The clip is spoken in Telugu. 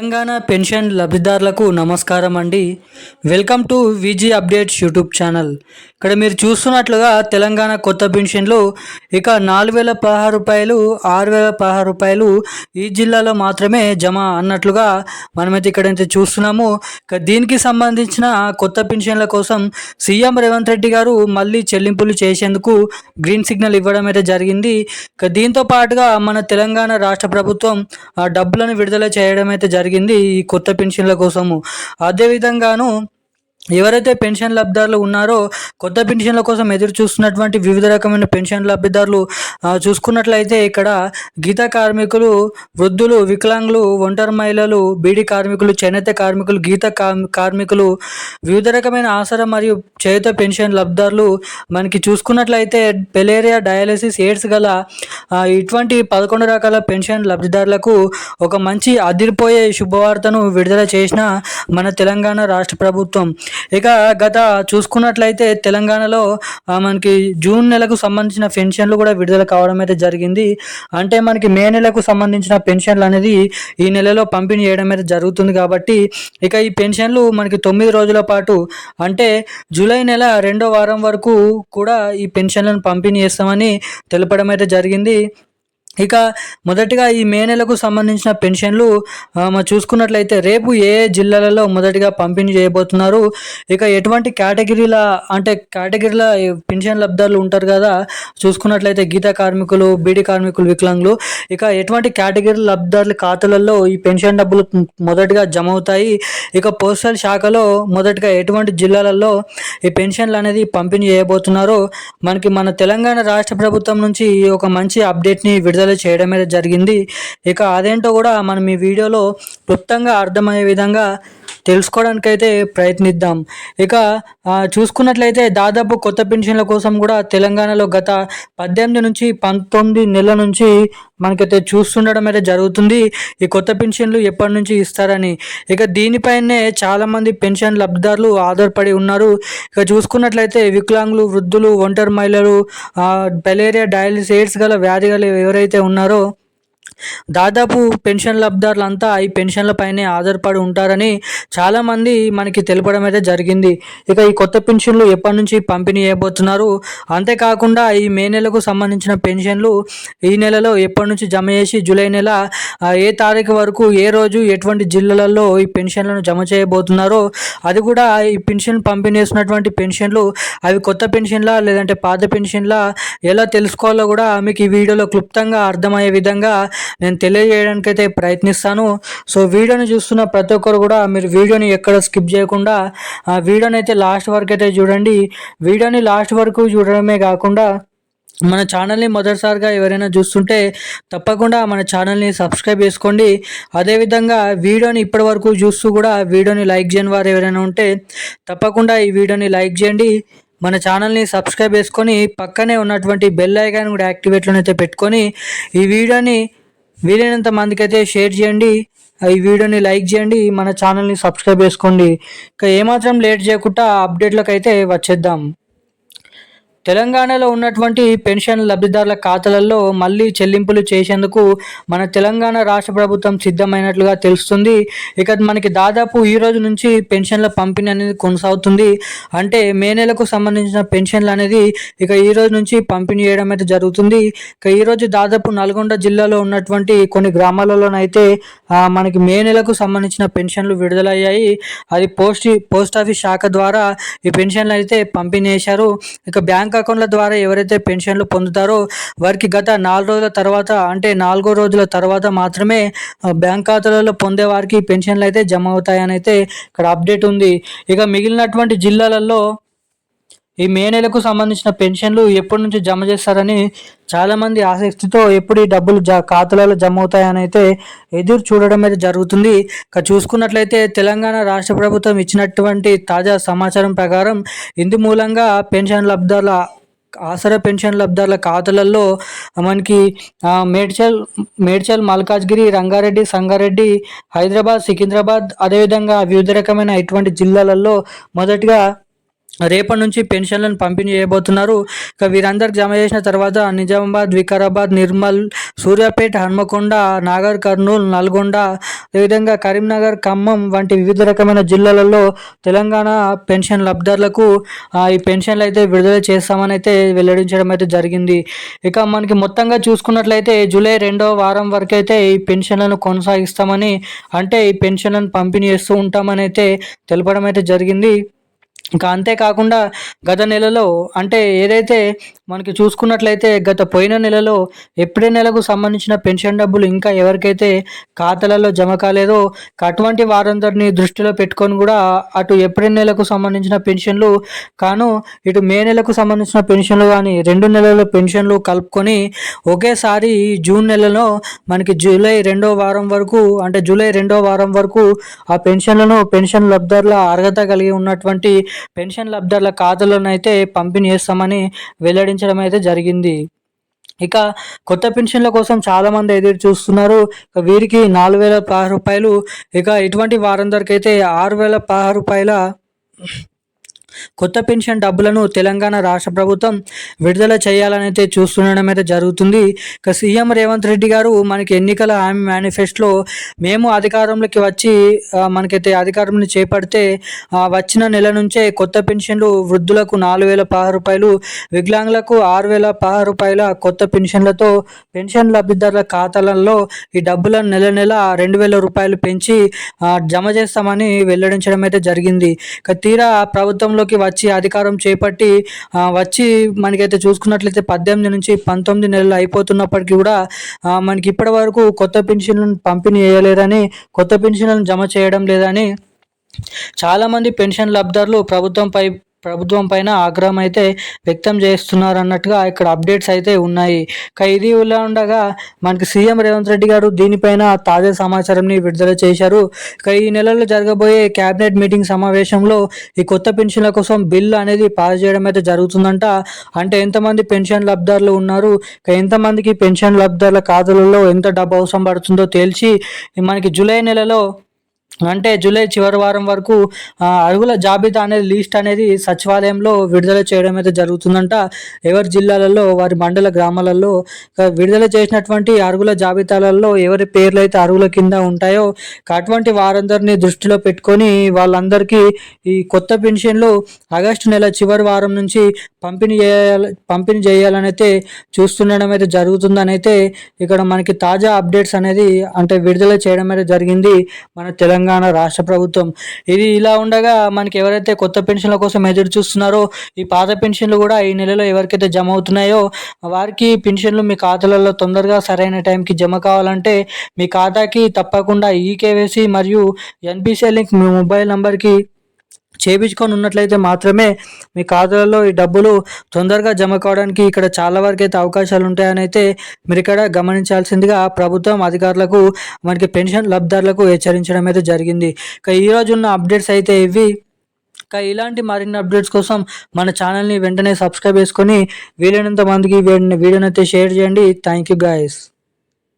తెలంగాణ పెన్షన్ లబ్ధిదారులకు నమస్కారం అండి. Welcome to VG updates YouTube channel. ఇక్కడ మీరు చూస్తున్నట్లుగా తెలంగాణ కొత్త పెన్షన్లు ఇక నాలుగు వేల పదహారు రూపాయలు ఆరు వేల పదహారు రూపాయలు ఈ జిల్లాలో మాత్రమే జమ అన్నట్లుగా మనమైతే ఇక్కడైతే చూస్తున్నాము. ఇక దీనికి సంబంధించిన కొత్త పెన్షన్ల కోసం సీఎం రేవంత్ రెడ్డి గారు మళ్ళీ చెల్లింపులు చేసేందుకు గ్రీన్ సిగ్నల్ ఇవ్వడం అయితే జరిగింది. ఇక దీంతో పాటుగా మన తెలంగాణ రాష్ట్ర ప్రభుత్వం ఆ డబ్బులను విడుదల చేయడం అయితే జరిగింది. ఈ కొత్త పెన్షన్ల కోసము. అదేవిధంగాను ఎవరైతే పెన్షన్ లబ్ధిదారులు ఉన్నారో కొత్త పెన్షన్ల కోసం ఎదురు చూస్తున్నటువంటి వివిధ రకమైన పెన్షన్ లబ్ధిదారులు చూసుకున్నట్లయితే ఇక్కడ గీత కార్మికులు వృద్ధులు వికలాంగులు ఒంటరి మహిళలు బీడీ కార్మికులు చేనేత కార్మికులు గీత కార్- కార్మికులు వివిధ రకమైన ఆసరా మరియు చేత పెన్షన్ లబ్ధిదారులు మనకి చూసుకున్నట్లయితే పెలేరియా డయాలసిస్ ఎయిడ్స్ గల ఇటువంటి పదకొండు రకాల పెన్షన్ లబ్ధిదారులకు ఒక మంచి అదిరిపోయే శుభవార్తను విడుదల చేసిన మన తెలంగాణ రాష్ట్ర ప్రభుత్వం. ఇక గత చూసుకున్నట్లయితే తెలంగాణలో మనకి జూన్ నెలకు సంబంధించిన పెన్షన్లు కూడా విడుదల కావడం అయితే జరిగింది. అంటే మనకి మే నెలకు సంబంధించిన పెన్షన్లు అనేది ఈ నెలలో పంపిణీ చేయడం అయితే జరుగుతుంది కాబట్టి ఇక ఈ పెన్షన్లు మనకి తొమ్మిది రోజుల పాటు అంటే జూలై నెల రెండో వారం వరకు కూడా ఈ పెన్షన్లను పంపిణీ చేస్తామని తెలపడం అయితే జరిగింది. ఇక మొదటిగా ఈ మే నెలకు సంబంధించిన పెన్షన్లు మనం చూసుకున్నట్లయితే రేపు ఏ జిల్లాలలో మొదటిగా పంపిణీ చేయబోతున్నారు? ఇక ఎటువంటి కేటగిరీల అంటే కేటగిరీల పెన్షన్ లబ్ధాలు ఉంటారు కదా? చూసుకున్నట్లయితే గీత కార్మికులు బీడీ కార్మికులు వికలాంగులు ఇక ఎటువంటి కేటగిరీ లబ్ధారుల ఖాతాలలో ఈ పెన్షన్ డబ్బులు మొదటిగా జమ అవుతాయి ఇక పోస్టల్ శాఖలో మొదటిగా ఎటువంటి జిల్లాలలో ఈ పెన్షన్లు అనేది పంపిణీ చేయబోతున్నారో? మనకి మన తెలంగాణ రాష్ట్ర ప్రభుత్వం నుంచి ఒక మంచి అప్డేట్ని విడుదల చేయడం జరిగింది. ఇక అదేంటో కూడా మనం ఈ వీడియోలో క్లుప్తంగా అర్థమయ్యే విధంగా తెలుసుకోవడానికైతే ప్రయత్నిద్దాం. ఇక చూసుకున్నట్లయితే దాదాపు కొత్త పెన్షన్ల కోసం కూడా తెలంగాణలో గత పద్దెనిమిది నుంచి పంతొమ్మిది నెలల నుంచి మనకైతే చూస్తుండడం అయితే జరుగుతుంది. ఈ కొత్త పెన్షన్లు ఎప్పటి నుంచి ఇస్తారని. ఇక దీనిపైనే చాలామంది పెన్షన్ లబ్ధిదారులు ఆధారపడి ఉన్నారు. ఇక చూసుకున్నట్లయితే వికలాంగులు వృద్ధులు ఒంటరి మహిళలు ఆ, డయాలిసిస్ ఎయిడ్స్ గల వ్యాధి గల ఎవరైతే ఉన్నారో దాదాపు పెన్షన్ లబ్ధారులంతా ఈ పెన్షన్ల పైనే ఆధారపడి ఉంటారని చాలామంది మనకి తెలపడం అయితే జరిగింది. ఇక ఈ కొత్త పెన్షన్లు ఎప్పటి నుంచి పంపిణీ చేయబోతున్నారు? అంతేకాకుండా ఈ మే నెలకు సంబంధించిన పెన్షన్లు ఈ నెలలో ఎప్పటి నుంచి జమ చేసి జూలై నెల ఏ తారీఖు వరకు ఏ రోజు ఎటువంటి జిల్లాలలో ఈ పెన్షన్లను జమ చేయబోతున్నారో అది కూడా ఈ పెన్షన్ పంపిణీ చేస్తున్నటువంటి పెన్షన్లు అవి కొత్త పెన్షన్లా లేదంటే పాత పెన్షన్లా ఎలా తెలుసుకోవాలో కూడా మీకు ఈ వీడియోలో క్లుప్తంగా అర్థమయ్యే విధంగా నేను తెలియజేయడానికైతే ప్రయత్నిస్తాను. సో వీడియోని చూస్తున్న ప్రతి ఒక్కరు కూడా మీరు వీడియోని ఎక్కడ స్కిప్ చేయకుండా ఆ వీడియోని అయితే లాస్ట్ వరకు అయితే చూడండి. వీడియోని లాస్ట్ వరకు చూడడమే కాకుండా మన ఛానల్ని మొదటిసారిగా ఎవరైనా చూస్తుంటే తప్పకుండా మన ఛానల్ని సబ్స్క్రైబ్ చేసుకోండి. అదేవిధంగా వీడియోని ఇప్పటి వరకు చూస్తూ కూడా వీడియోని లైక్ చేయని వారు ఎవరైనా ఉంటే తప్పకుండా ఈ వీడియోని లైక్ చేయండి. మన ఛానల్ని సబ్స్క్రైబ్ చేసుకొని పక్కనే ఉన్నటువంటి బెల్ ఐకాన్ కూడా యాక్టివేట్లోనైతే పెట్టుకొని ఈ వీడియోని వీలైనంత మందికి అయితే షేర్ చేయండి. ఈ వీడియోని లైక్ చేయండి. మన ఛానల్ని సబ్స్క్రైబ్ చేసుకోండి. ఇక ఏమాత్రం లేట్ చేయకుండా అప్డేట్లకు అయితే వచ్చేద్దాం. తెలంగాణలో ఉన్నటువంటి పెన్షన్ లబ్ధిదారుల ఖాతాలలో మళ్ళీ చెల్లింపులు చేసేందుకు మన తెలంగాణ రాష్ట్ర ప్రభుత్వం సిద్ధమైనట్లుగా తెలుస్తుంది. ఇక మనకి దాదాపు ఈ రోజు నుంచి పెన్షన్ల పంపిణీ అనేది కొనసాగుతుంది. అంటే మే నెలకు సంబంధించిన పెన్షన్లు అనేది ఇక ఈ రోజు నుంచి పంపిణీ చేయడం అయితే జరుగుతుంది. ఇక ఈ రోజు దాదాపు నల్గొండ జిల్లాలో ఉన్నటువంటి కొన్ని గ్రామాలలోనైతే మనకి మే నెలకు సంబంధించిన పెన్షన్లు విడుదలయ్యాయి. అది పోస్ట్ పోస్ట్ ఆఫీస్ శాఖ ద్వారా ఈ పెన్షన్లు అయితే పంపిణీ చేశారు. ఇక బ్యాంక్ బ్యాంక్ అకౌంట్ల ద్వారా ఎవరైతే పెన్షన్లు పొందుతారో వారికి గత నాలుగు రోజుల తర్వాత అంటే నాలుగో రోజుల తర్వాత మాత్రమే బ్యాంక్ ఖాతాలలో పొందే వారికి పెన్షన్లు అయితే జమ అవుతాయని అయితే ఇక్కడ అప్డేట్ ఉంది. ఇక మిగిలినటువంటి జిల్లాలలో ఈ మే నెలకు సంబంధించిన పెన్షన్లు ఎప్పటి నుంచి జమ చేస్తారని చాలామంది ఆసక్తితో ఎప్పుడు ఈ డబ్బులు జ ఖాతాలలో జమ అవుతాయని అయితే ఎదురు చూడడం అయితే జరుగుతుంది. ఇక చూసుకున్నట్లయితే తెలంగాణ రాష్ట్ర ప్రభుత్వం ఇచ్చినటువంటి తాజా సమాచారం ప్రకారం ఇందు మూలంగా పెన్షన్ లబ్ధాల ఆసరా పెన్షన్ లబ్ధాల ఖాతాలలో మనకి మేడ్చల్ మేడ్చల్ మల్కాజ్గిరి రంగారెడ్డి సంగారెడ్డి హైదరాబాద్ సికింద్రాబాద్ అదేవిధంగా వివిధ రకమైన ఇటువంటి జిల్లాలలో మొదటిగా రేపటి నుంచి పెన్షన్లను పంపిణీ చేయబోతున్నారు. ఇక వీరందరికి జమ చేసిన తర్వాత నిజామాబాద్ వికారాబాద్ నిర్మల్ సూర్యాపేట హన్మకొండ నాగర్ కర్నూలు నల్గొండ అదేవిధంగా కరీంనగర్ ఖమ్మం వంటి వివిధ రకమైన జిల్లాలలో తెలంగాణ పెన్షన్ లబ్ధారులకు ఈ పెన్షన్లు అయితే విడుదల చేస్తామని అయితే వెల్లడించడం అయితే జరిగింది. ఇక మనకి మొత్తంగా చూసుకున్నట్లయితే జూలై రెండవ వారం వరకు అయితే ఈ పెన్షన్లను కొనసాగిస్తామని అంటే ఈ పెన్షన్లను పంపిణీ చేస్తూ ఉంటామని అయితే తెలపడం అయితే జరిగింది. ఇంకా అంతేకాకుండా గత నెలలో అంటే ఏదైతే మనకి చూసుకున్నట్లయితే గత పోయిన నెలలో ఏప్రిల్ నెలకు సంబంధించిన పెన్షన్ డబ్బులు ఇంకా ఎవరికైతే ఖాతాలలో జమ కాలేదో అటువంటి వారందరినీ దృష్టిలో పెట్టుకొని కూడా అటు ఏప్రిల్ నెలకు సంబంధించిన పెన్షన్లు కాను ఇటు మే నెలకు సంబంధించిన పెన్షన్లు కానీ రెండు నెలల పెన్షన్లు కలుపుకొని ఒకేసారి జూన్ నెలలో మనకి జూలై రెండో వారం వరకు అంటే జూలై రెండో వారం వరకు ఆ పెన్షన్లను పెన్షన్ లబ్ధారుల అర్హత కలిగి ఉన్నటువంటి పెన్షన్ లబ్ధారుల ఖాతాలోనైతే పంపిణీ చేస్తామని వెల్లడించడం అయితే జరిగింది. ఇక కొత్త పెన్షన్ల కోసం చాలామంది ఎదురు చూస్తున్నారు. వీరికి నాలుగు వేల పదహారు రూపాయలు. ఇక ఇటువంటి వారందరికైతే ఆరు వేల పదహారు రూపాయల కొత్త పెన్షన్ డబ్బులను తెలంగాణ రాష్ట్ర ప్రభుత్వం విడుదల చేయాలని అయితే చూస్తుండడం అయితే జరుగుతుంది. ఇక సీఎం రేవంత్ రెడ్డి గారు మనకి ఎన్నికల హామీ మేనిఫెస్టోలో మేము అధికారంలోకి వచ్చి మనకైతే అధికారం చేపడితే వచ్చిన నెల నుంచే కొత్త పెన్షన్లు వృద్ధులకు నాలుగు వేల పది రూపాయలు వికలాంగులకు ఆరు వేల పదహారు రూపాయల కొత్త పెన్షన్లతో పెన్షన్ లబ్ధిదారుల ఖాతాలలో ఈ డబ్బులను నెల నెల రెండు వేల రూపాయలు పెంచి జమ చేస్తామని వెల్లడించడం అయితే జరిగింది. ఇక తీరా ప్రభుత్వంలోకి వచ్చి అధికారం చేపట్టి వచ్చి మనకైతే చూసుకున్నట్లయితే పద్దెనిమిది నుంచి పంతొమ్మిది నెలలు అయిపోతున్నప్పటికీ కూడా మనకి ఇప్పటి వరకు కొత్త పెన్షన్లను పంపిణీ చేయలేదని కొత్త పెన్షన్లను జమ చేయడం లేదని చాలామంది పెన్షన్ లబ్ధారులు ప్రభుత్వంపై ప్రభుత్వం పైన ఆగ్రహం అయితే వ్యక్తం చేస్తున్నారు అన్నట్టుగా ఇక్కడ అప్డేట్స్ అయితే ఉన్నాయి. ఇది ఇలా ఉండగా మనకి సీఎం రేవంత్ రెడ్డి గారు దీనిపైన తాజా సమాచారంని విడుదల చేశారు. ఈ నెలలో జరగబోయే కేబినెట్ మీటింగ్ సమావేశంలో ఈ కొత్త పెన్షన్ల కోసం బిల్లు అనేది పాస్ చేయడం అయితే జరుగుతుందంట. అంటే ఎంతమంది పెన్షన్ లబ్ధారులు ఉన్నారు? ఎంతమందికి పెన్షన్ లబ్ధారుల ఖాతాలలో ఎంత డబ్బు అవసరం పడుతుందో తేల్చి మనకి జూలై నెలలో అంటే జూలై చివరి వారం వరకు అరుగుల జాబితా అనేది లిస్ట్ అనేది సచివాలయంలో విడుదల చేయడం అయితే జరుగుతుందంట. ఎవరి జిల్లాలలో వారి మండల గ్రామాలలో విడుదల చేసినటువంటి అరుగుల జాబితాలలో ఎవరి పేర్లు అయితే అరుగుల కింద ఉంటాయో అటువంటి వారందరినీ దృష్టిలో పెట్టుకొని వాళ్ళందరికీ ఈ కొత్త పెన్షన్లు ఆగస్టు నెల చివరి వారం నుంచి పంపిణీ చేయాలి పంపిణీ చేయాలని అయితే చూస్తుండడం అయితే జరుగుతుందని అయితే ఇక్కడ మనకి తాజా అప్డేట్స్ అనేది అంటే విడుదల చేయడం అయితే జరిగింది మన తెలంగాణ తెలంగాణ రాష్ట్ర ప్రభుత్వం. ఇది ఇలా ఉండగా మనకి ఎవరైతే కొత్త పెన్షన్ల కోసం ఎదురు చూస్తున్నారో ఈ పాత పెన్షన్లు కూడా ఈ నెలలో ఎవరికైతే జమ అవుతున్నాయో వారికి పెన్షన్లు మీ ఖాతాలలో తొందరగా సరైన టైంకి జమ కావాలంటే మీ ఖాతాకి తప్పకుండా ఈకేవైసీ మరియు ఎన్పిసిఐ లింక్ మీ మొబైల్ నంబర్కి చేయించుకొని ఉన్నట్లయితే మాత్రమే మీ ఖాతాలలో ఈ డబ్బులు తొందరగా జమ కావడానికి ఇక్కడ చాలా వరకు అయితే అవకాశాలు ఉంటాయని అయితే మీరు ఇక్కడ గమనించాల్సిందిగా ప్రభుత్వం అధికారులకు మనకి పెన్షన్ లబ్ధారులకు హెచ్చరించడం అయితే జరిగింది. ఇక ఈరోజు ఉన్న అప్డేట్స్ అయితే ఇవి. ఇక ఇలాంటి మరిన్ని అప్డేట్స్ కోసం మన ఛానల్ని వెంటనే సబ్స్క్రైబ్ చేసుకొని వీలైనంత మందికి వీడియోని అయితే షేర్ చేయండి. Thank you guys.